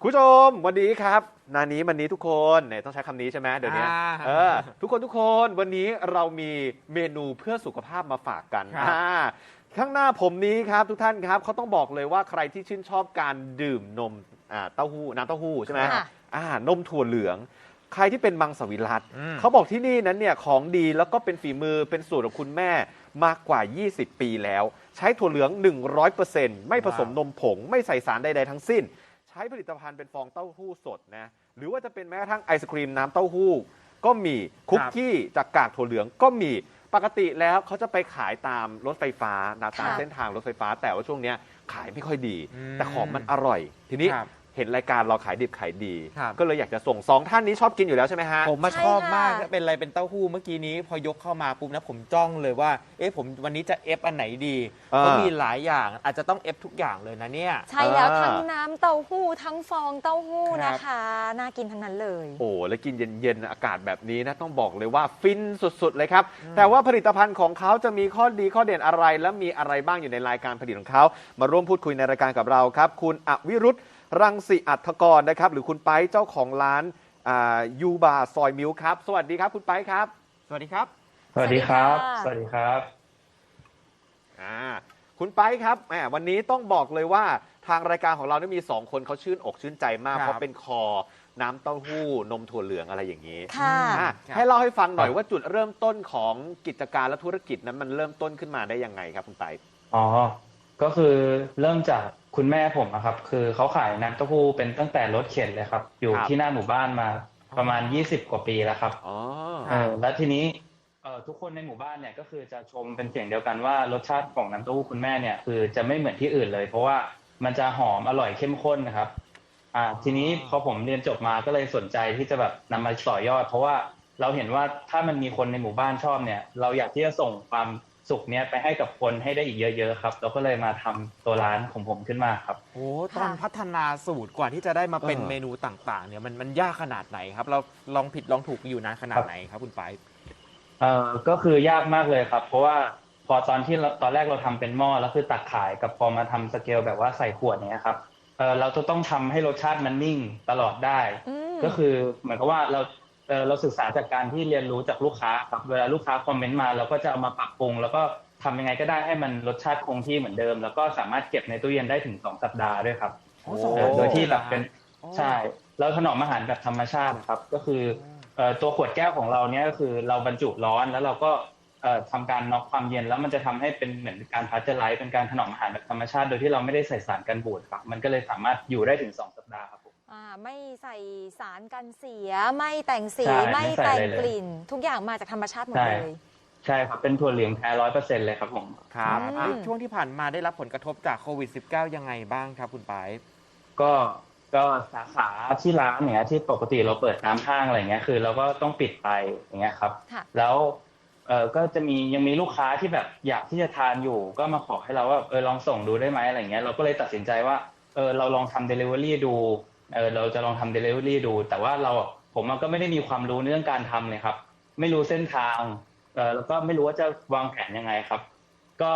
คุณผู้ชมวันนี้ครับ นานี้วันนี้ทุกคนเนี่ยต้องใช้คำนี้ใช่ไหมเดี๋ยวนี้อ่าเออทุกคนทุกคนวันนี้เรามีเมนูเพื่อสุขภาพมาฝากกันครับ อ่าข้างหน้าผมนี้ครับทุกท่านครับเขาต้องบอกเลยว่าใครที่ชื่นชอบการดื่มนมอ่าเต้าหู้น้ำเต้าหู้ใช่ไหมค่ะ อ่านมถั่วเหลือง ใครที่เป็นมังสวิรัตอืม เขาบอกที่นี่นั้นเนี่ยของดีแล้วก็เป็นฝีมือเป็นสูตรของคุณแม่มากกว่า 20 ปีแล้ว ใช้ถั่วเหลือง 100%ไม่ผสมนมผง ไม่ใส่สารใดๆทั้งสิ้นใช้ผลิตภัณฑ์เป็นฟองเต้าหู้สดนะหรือว่าจะเป็นแม้กระทั่งไอศครีมน้ำเต้าหู้ ก็มีคุกกี้จากกากถั่วเหลืองก็มีปกติแล้วเขาจะไปขายตามรถไฟฟ้านะตามค่ะเส้นทางรถไฟฟ้า แต่ว่าช่วงเนี้ยขายไม่ค่อยดีอืมแต่ของมันอร่อย ทีนี้ครับ เห็นรายการเราขายดิบขายดี ครับ ก็เลยอยากจะส่งสองท่านนี้ชอบกินอยู่แล้วใช่ไหมฮะ ผมมาใช่ชอบมากค่ะ เป็นอะไรเป็นเต้าหู้เมื่อกี้นี้ พอยกเข้ามาปุ๊บนะผมจ้องเลยว่า เอ๊ะผมวันนี้จะเอฟอันไหนดีอ่าก็มีหลายอย่างอาจจะต้องเอฟทุกอย่างเลยนะเนี่ย ใช่แล้วอ่าทั้งน้ำเต้าหู้ทั้งฟองเต้าหู้ครับ นะคะ น่ากินทั้งนั้นเลย โอ้แล้วกินเย็นๆอากาศแบบนี้นะต้องบอกเลยว่าฟินสุดๆเลยครับ แต่ว่าผลิตภัณฑ์ของเขาจะมีข้อดีข้อเด่นอะไร และมีอะไรบ้างอยู่ในรายการผลิตของเขา มาร่วมพูดคุยในรายการกับเราครับ คุณอวิรุธ รังสิอัธกรนะครับ หรือคุณไปเจ้าของร้านยูบาซอยมิวครับ สวัสดีครับ คุณไปครับ สวัสดีครับ สวัสดีครับสสวัวัสสดีดีคครัรับบอ่าคุณไปครับแหมวันนี้ต้องบอกเลยว่าทางรายการของเรานี่มี 2 คนเขาชื่นอกชื่นใจมาก ครับ เพราะเป็นคอ น้ำเต้าหู้ นมถั่วเหลืองอะไรอย่างนี้ค่ะ อะครับให้เล่าให้ฟังหน่อยครับว่าจุดเริ่มต้นของกิจการและธุรกิจนั้นมันเริ่มต้นขึ้นมาได้ยังไงครับคุณไป อ๋อ ก็คือเริ่มจากคุณแม่ผมอะครับ คือเขาขายน้ำเต้าหู้เป็นตั้งแต่รถเข็นเลยครับ อยู่ครับ ที่หน้าหมู่บ้านมาประมาณ20กว่าปีแล้วครับอ๋อ เออแล้วทีนี้เออทุกคนในหมู่บ้านเนี่ยก็คือจะชมเป็นเสียงเดียวกันว่ารสชาติของน้ำเต้าหู้คุณแม่เนี่ยคือจะไม่เหมือนที่อื่นเลย เพราะว่ามันจะหอมอร่อยเข้มข้นนะครับ อ่า ทีนี้พอผมเรียนจบมาก็เลยสนใจที่จะแบบนำมาต่อยอด เพราะว่าเราเห็นว่าถ้ามันมีคนในหมู่บ้านชอบเนี่ย เราอยากที่จะส่งความ สุขเนี้ยไปให้กับคนให้ได้อีกเยอะ ๆ ครับ เราก็เลยมาทำตัวร้านของผมขึ้นมาครับ โอ้ตอนพัฒนาสูตรกว่าที่จะได้มาเป็นเออ เมนูต่างๆ เนี่ยมันมันยากขนาดไหนครับ เราลองผิดลองถูกอยู่นานขนาดไหนครับคุณไปเอ่อก็คือยากมากเลยครับ เพราะว่าพอตอนที่เราตอนแรกเราทำเป็นหม้อแล้วคือตักขายกับพอมาทำสเกลแบบว่าใส่ขวดเนี้ยครับเออเราจะต้องทำให้รสชาติมันนิ่งตลอดได้ อืม ก็คือเหมือนกับว่าเรา เออเราศึกษาจากการที่เรียนรู้จากลูกค้าครับเวลาลูกค้าคอมเมนต์มาเราก็จะเอามาปรับปรุง แล้วก็ทำยังไงก็ได้ให้มันรสชาติคงที่เหมือนเดิม แล้วก็สามารถเก็บในตู้เย็นได้ถึงสองสัปดาห์ด้วยครับโอ้โอ้เออโดยที่แบบเป็นโอ้ใช่เราถนอมอาหารแบบธรรมชาตินะครับ ก็คือเอ่อตัวขวดแก้วของเราเนี่ยก็คือเราบรรจุร้อนแล้วเราก็เอ่อทำการน็อกความเย็นแล้วมันจะทำให้เป็นเหมือนการพาสเจอร์ไลซ์เป็นการถนอมอาหารแบบธรรมชาติ โดยที่เราไม่ได้ใส่สารกันบูดครับมันก็เลยสามารถอยู่ได้ถึง2สัปดาห์ครับผม อ่าไม่ใส่สารกันเสีย ไม่แต่งสีใช่ไม่ไม่ใส่แต่งอะไรเลย กลิ่น ทุกอย่างมาจากธรรมชาติหมดใช่ เลย ใช่ครับเป็นถั่วเหลืองแท้ร้อยเปอร์เซ็นต์เลยครับผม ครับอืมในช่วงที่ผ่านมาได้รับผลกระทบจากโควิด -19 ยังไงบ้างครับคุณไปก็ก็สาขาที่ร้านเนี่ยที่ปกติเราเปิดตามห้างอะไรเงี้ยคือเราก็ต้องปิดไปอย่างเงี้ยครับ ค่ะ แล้วเออก็จะมียังมีลูกค้าที่แบบอยากที่จะทานอยู่ ก็มาขอให้เราว่าเออลองส่งดูได้ไหมอะไรเงี้ยเราก็เลยตัดสินใจว่าเออเราลองทำเดลิเวอรี่ดู เออเราจะลองทำเดลิเวอรี่ดู แต่ว่าเราอะผมอะก็ไม่ได้มีความรู้ในเรื่องการทำเลยครับ ไม่รู้เส้นทางเออแล้วก็ไม่รู้ว่าจะวางแผนยังไงครับ ก็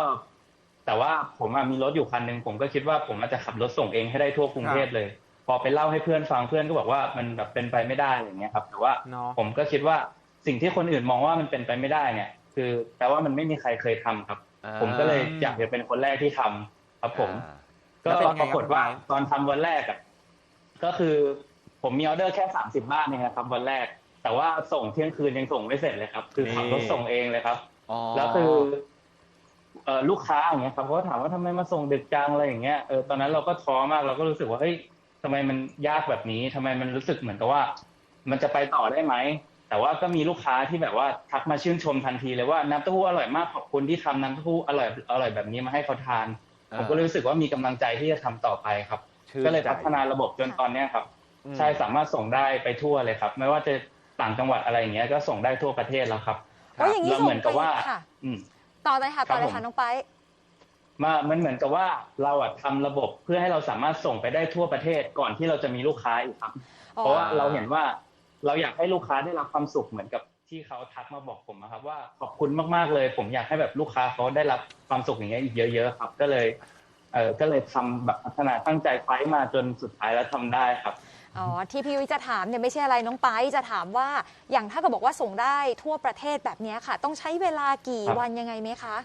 แต่ว่าผมอะมีรถอยู่คันหนึ่งผมก็คิดว่าผมอาจจะขับรถส่งเองให้ได้ทั่วกรุงเทพเลย พอไปเล่าให้เพื่อนฟังเพื่อนก็บอกว่ามันแบบเป็นไปไม่ได้อย่างเงี้ยครับ แต่ว่าเนาะผมก็คิดว่าสิ่งที่คนอื่นมองว่ามันเป็นไปไม่ได้เนี่ย คือแปลว่ามันไม่มีใครเคยทำครับ ผมก็เลยอยากจะเป็นคนแรกที่ทำครับผม ก็แล้วเป็นไงปรากฏว่าครับตอนทำวันแรกอะ ก็คือผมมีออเดอร์แค่สามสิบบ้านเองนะครับวันแรก แต่ว่าส่งเที่ยงคืนยังส่งไม่เสร็จเลยครับ คือขับรถส่งเองเลยครับ อ๋อ แล้วคือ เอ่อลูกค้าอย่างเงี้ยครับเขาก็ถามว่าทำไมมาส่งดึกจังอะไรอย่างเงี้ยเออตอนนั้นเราก็ท้อมากเราก็รู้สึกว่าเฮ้ยทำไมมันยากแบบนี้ทำไมมันรู้สึกเหมือนกับว่า มันจะไปต่อได้ไหมแต่ว่าก็มีลูกค้าที่แบบว่าทักมาชื่นชมทันทีเลยว่าน้ำเต้าหู้อร่อยมากขอบคุณที่ทำน้ำเต้าหู้อร่อยอร่อยแบบนี้มาให้เขาทาน ผมก็เลยรู้สึกว่ามีกำลังใจที่จะทำต่อไปครับชื่น ก็เลยใจพัฒนาระบบจนตอนเนี้ยครับอืมใช่สามารถส่งได้ไปทั่วเลยครับ ไม่ว่าจะต่างจังหวัดอะไรอย่างเงี้ยก็ส่งได้ทั่วประเทศแล้วครับโอ้ยอย่างนี้เราเหมือนกับว่าส่งไปค่ะอืมต่อเลยค่ะต่อเลยครัค่ะบผมน้องไปมามันเหมือนกับว่าเราอะทำระบบเพื่อให้เราสามารถส่งไปได้ทั่วประเทศก่อนที่เราจะมีลูกค้าอีกครับ เพราะว่าเราเห็นว่าเราอยากให้ลูกค้าได้รับความสุขเหมือนกับที่เขาทักมาบอกผมนะครับ ว่าขอบคุณมากๆเลย ผมอยากให้แบบลูกค้าเขาได้รับความสุขอย่างเงี้ยอีกเยอะ ๆ ครับ ก็เลย เออก็เลยทำแบบพัฒนาตั้งใจไฟท์มาจนสุดท้ายแล้วทำได้ครับอ๋อที่พี่วิจะถามเนี่ยไม่ใช่อะไรน้องไปจะถามว่าอย่างถ้าเกิดบอกว่าส่งได้ทั่วประเทศแบบเนี้ยค่ะ ต้องใช้เวลากี่ครับวันยังไงไหมคะ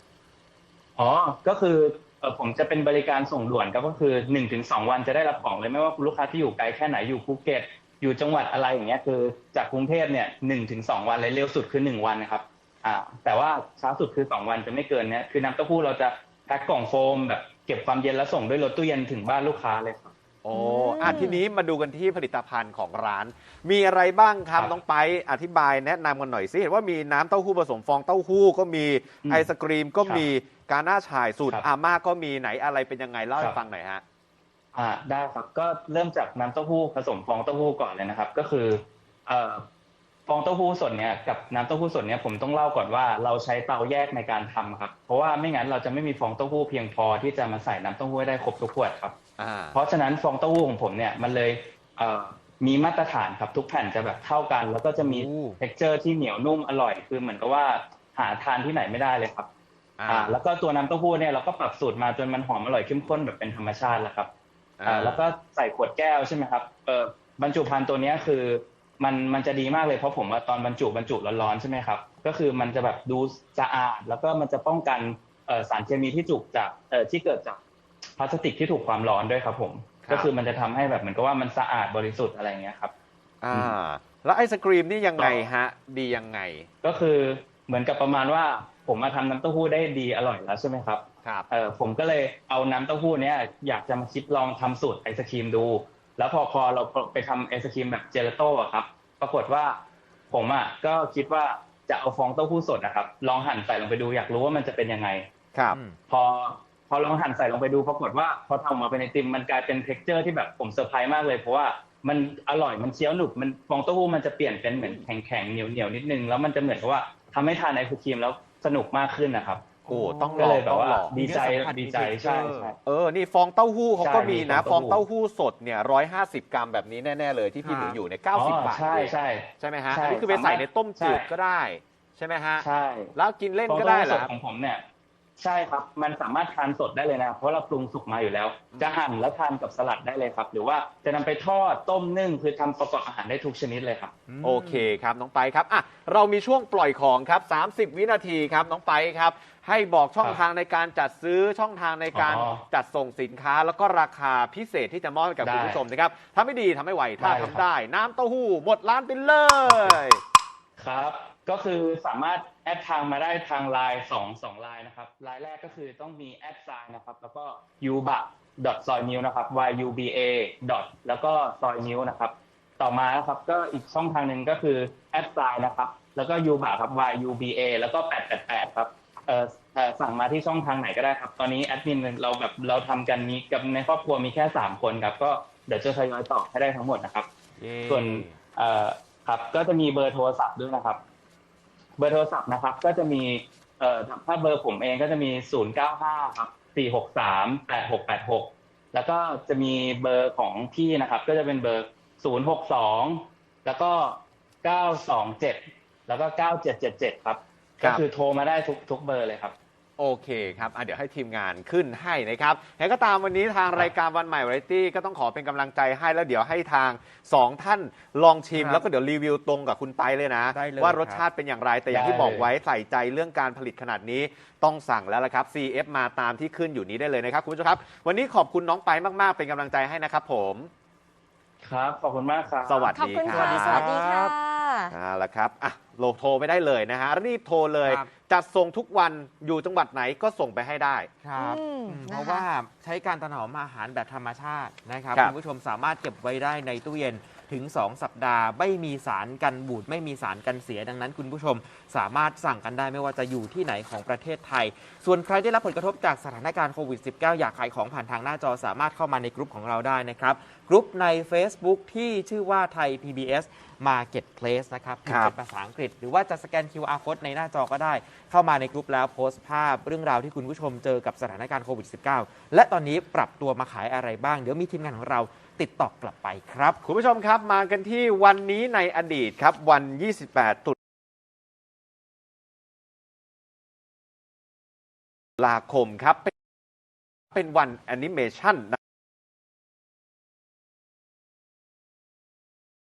อ๋อก็คือเออผมจะเป็นบริการส่งด่วนครับก็คือหนึ่งถึงสองวันจะได้รับของเลยไม่ว่าคุณลูกค้าที่อยู่ไกลแค่ไหนอยู่ภูเก็ตอยู่จังหวัดอะไรอย่างเงี้ยคือจากกรุงเทพเนี่ยหนึ่งถึงสองวันเลยเร็วสุดคือหนึ่งวันนะครับอ่าแต่ว่าช้าสุดคือสองวันจะไม่เกินเนี้ยคือน้ำเต้าหู้เราจะ แพ็คกล่องโฟมแบบเก็บความเย็นแล้วส่งด้วยรถตู้เย็นถึงบ้านลูกค้าเลยครับ โอ้อืมอะทีนี้มาดูกันที่ผลิตภัณฑ์ของร้าน มีอะไรบ้างครับครับน้องไปอธิบายแนะนำกันหน่อยสิเห็นว่ามีน้ำเต้าหู้ผสมฟองเต้าหู้ก็มีอืมไอศกรีมก็มีกาหน้าฉ่ายสูตรครับอาม่าก็มีไหนอะไรเป็นยังไงเล่าคให้รับ ฟังหน่อยฮะ อ่าได้ครับก็เริ่มจากน้ำเต้าหู้ผสมฟองเต้าหู้ก่อนเลยนะครับ ก็คือเอ่อ ฟองเต้าหู้สดเนี่ยกับน้ำเต้าหู้สดเนี่ยผมต้องเล่าก่อนว่าเราใช้เตาแยกในการทำครับ เพราะว่าไม่งั้นเราจะไม่มีฟองเต้าหู้เพียงพอที่จะมาใส่น้ำเต้าหู้ให้ได้ครบทุกขวดครับ อ่า เพราะฉะนั้นฟองเต้าหู้ของผมเนี่ยมันเลยเอ่อมีมาตรฐานครับทุกแผ่นจะแบบเท่ากัน แล้วก็จะมี โอ้เท็กเจอร์ที่เหนียวนุ่มอร่อยคือเหมือนกับว่าหาทานที่ไหนไม่ได้เลยครับอ่าอ่า แล้วก็ตัวน้ำเต้าหู้เนี่ยเราก็ปรับสูตรมาจนมันหอมอร่อยเข้มข้นแบบเป็นธรรมชาติแล้วครับ อ่าแล้วก็ใส่ขวดแก้วใช่ไหมครับเออบรรจุภัณฑ์ตัวเนี้ยคือ มันมันจะดีมากเลยเพราะผมว่าตอนบรรจุบรรจุร้อนๆใช่ไหมครับ ก็คือมันจะแบบดูสะอาด แล้วก็มันจะป้องกันเอ่อสารเคมีที่จุกจากเอ่อที่เกิดจากพลาสติกที่ถูกความร้อนด้วยครับ ผมครับก็คือมันจะทำให้แบบเหมือนกับว่ามันสะอาดบริสุทธิ์อะไรเงี้ยครับ อ่า แล้วไอศกรีมนี่ยังไงฮะ ดียังไง ก็คือเหมือนกับประมาณว่าผมมาทำน้ำเต้าหู้ได้ดีอร่อยแล้วใช่ไหมครับครับเออผมก็เลยเอาน้ำเต้าหู้เนี้ยอยากจะมาคิดลองทำสูตรไอศครีมดู แล้วพอพอเราไปทำไอศครีมแบบเจลาโต้อะครับ ปรากฏว่าผมอะก็คิดว่าจะเอาฟองเต้าหู้สดนะครับ ลองหั่นใส่ลงไปดูอยากรู้ว่ามันจะเป็นยังไง ครับอืมพอพอลองหั่นใส่ลงไปดูปรากฏว่าพอทำออกมาเป็นไอติมมันกลายเป็นเท็กเจอร์ที่แบบผมเซอร์ไพรส์มากเลยเพราะว่ามันอร่อยมันเคี้ยวหนุบมันฟองเต้าหู้มันจะเปลี่ยนเป็นเหมือนแข็งๆเหนียวๆนิดนึงแล้วมันจะเหมือนกับว่าทำให้ทานไอศครีมแล้วสนุกมากขึ้นนะครับ โอ้ต้องลก็องเลยแบต้บองว่าลองดีใจมีเนื้อสัมผัสดีใจมีใช่ texture ใช่ เออนี่ฟองเต้าหู้เขาก็ใช่มีนะมีฟฟอองงเต้าเต้าหู้ หู้สดเนี่ยร้อยห้าสิบกรัมแบบนี้แน่ๆเลยที่พี่ค่ะถืออยู่เนี่ยเก้าสิบบาทใช่เองใช่ ใช่ไหมฮะใช่อันนี้คือไปใส่ในต้มจืดใช่ ก็ได้ ใช่ไหมฮะ ใช่แล้วกินเล่นฟองก็เต้าได้หู้เหรสอดของผมเนี่ย ใช่ครับ มันสามารถทานสดได้เลยนะเพราะเราปรุงสุกมาอยู่แล้ว จะหั่นแล้วทานกับสลัดได้เลยครับ หรือว่าจะนำไปทอดต้มนึ่งคือทำประกอบอาหารได้ทุกชนิดเลยครับมโอเคครับน้องไปครับอะเรามีช่วงปล่อยของครับ 30 วินาทีครับน้องไปครับ ให้บอกช่องครับทางในการจัดซื้อช่องทางในการอ๋อจัดส่งสินค้า แล้วก็ราคาพิเศษที่จะมอบให้กับได้คุณผู้ชมนะครับถ้าไม่ดีทำไม่ไหวถ้าได้ทำครับได้ น้ำเต้าหู้หมดร้านไปเลย ครับ ก็คือสามารถแอดทางมาได้ทางไลน์สองสองไลน์นะครับไลน์แรกก็คือต้องมีแอดไซน์นะครับ แล้วก็ uba dot soy new นะครับ y u b a dot แล้วก็ soy new นะครับ ต่อมานะครับก็อีกช่องทางหนึ่งก็คือแอดไซน์นะครับ แล้วก็ uba ครับ y u b a แล้วก็ 888 ครับเอ่อเอ่อสั่งมาที่ช่องทางไหนก็ได้ครับ ตอนนี้แอดมินเราแบบเราทำกันนี้กับในครอบครัวมีแค่3คนครับ ก็เดี๋ยวจะทยอยตอบให้ได้ทั้งหมดนะครับ ส่วนเอ่อครับก็จะมีเบอร์โทรศัพท์ด้วยนะครับ เบอร์โทรศัพท์นะครับ ก็จะมีเอ่อถ้าเบอร์ผมเองก็จะมี 095 ครับ 463 8686 แล้วก็จะมีเบอร์ของพี่นะครับ ก็จะเป็นเบอร์ 062 แล้วก็ 927 แล้วก็ 9777 ครับครัก็บคือโทรมาได้ทุกทุกเบอร์เลยครับ โอเคครับอะเดี๋ยวให้ทีมงานขึ้นให้นะครับยังไงก็ตามวันนี้ทางรายการวันใหม่วาไรตี้ก็ต้องขอเป็นกำลังใจให้แล้วเดี๋ยวให้ทางสองท่านลองชิม ครับแล้วก็เดี๋ยวรีวิวตรงกับคุณไปเลยนะ ได้เลยว่ารสครับชาติเป็นอย่างไรแต่อย่างได้ที่บอกเลยไว้ใส่ใจเรื่องการผลิตขนาดนี้ต้องสั่งแล้วละครับ CF มาตามที่ขึ้นอยู่นี้ได้เลยนะครับคุณผู้ชมครับ วันนี้ขอบคุณน้องไปมากๆเป็นกำลังใจให้นะครับผม ครับ ขอบคุณมากครับ สวัสขอบดีคุณคค่ะรับสวัสดีค่ะ เอาละครับอะโลโทรไม่ได้เลยนะฮะ รีบโทรเลย ครับ จัดส่งทุกวันอยู่จังหวัดไหนก็ส่งไปให้ได้ ครับอืมอืมนะคะ เพราะว่าใช้การถนอมอาหารแบบธรรมชาตินะครับครับ คุณผู้ชมสามารถเก็บไว้ได้ในตู้เย็นถึง 2 สัปดาห์ ไม่มีสารกันบูดไม่มีสารกันเสียดังนั้น คุณผู้ชมสามารถสั่งกันได้ไม่ว่าจะอยู่ที่ไหนของประเทศไทย ส่วนใครได้รับผลกระทบจากสถานการณ์โควิด -19 อยากขายของผ่านทางหน้าจอสามารถเข้ามาในกลุ่มของเราได้นะครับกลุ่มใน Facebook ที่ชื่อว่าไทย PBS Marketplace นะครับพิมพ์เป็นภาษาอังกฤษ หรือว่าจะสแกน QR code ในหน้าจอก็ได้ เข้ามาในกลุ่มแล้วโพสต์ภาพเรื่องราวที่คุณผู้ชมเจอกับสถานการณ์โควิด -19 และตอนนี้ปรับตัวมาขายอะไรบ้าง เดี๋ยวมีทีมงานของเราติดต่อกลับไปครับ คุณผู้ชมครับมากันที่วันนี้ในอดีตครับ วัน 28 ตุลาคมครับ เป็นเป็นวันแอนิเมชัน